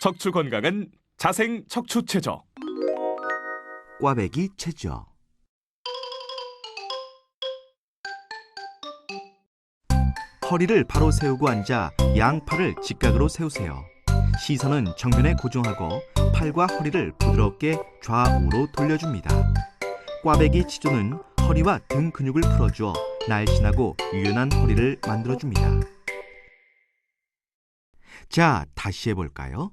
척추 건강은 자생 척추 체조. 꽈배기 체조 허리를 바로 세우고 앉아 양팔을 직각으로 세우세요. 시선은 정면에 고정하고 팔과 허리를 부드럽게 좌우로 돌려줍니다. 꽈배기 치조는 허리와 등 근육을 풀어주어 날씬하고 유연한 허리를 만들어줍니다. 자, 다시 해볼까요?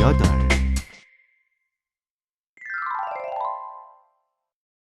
여덟.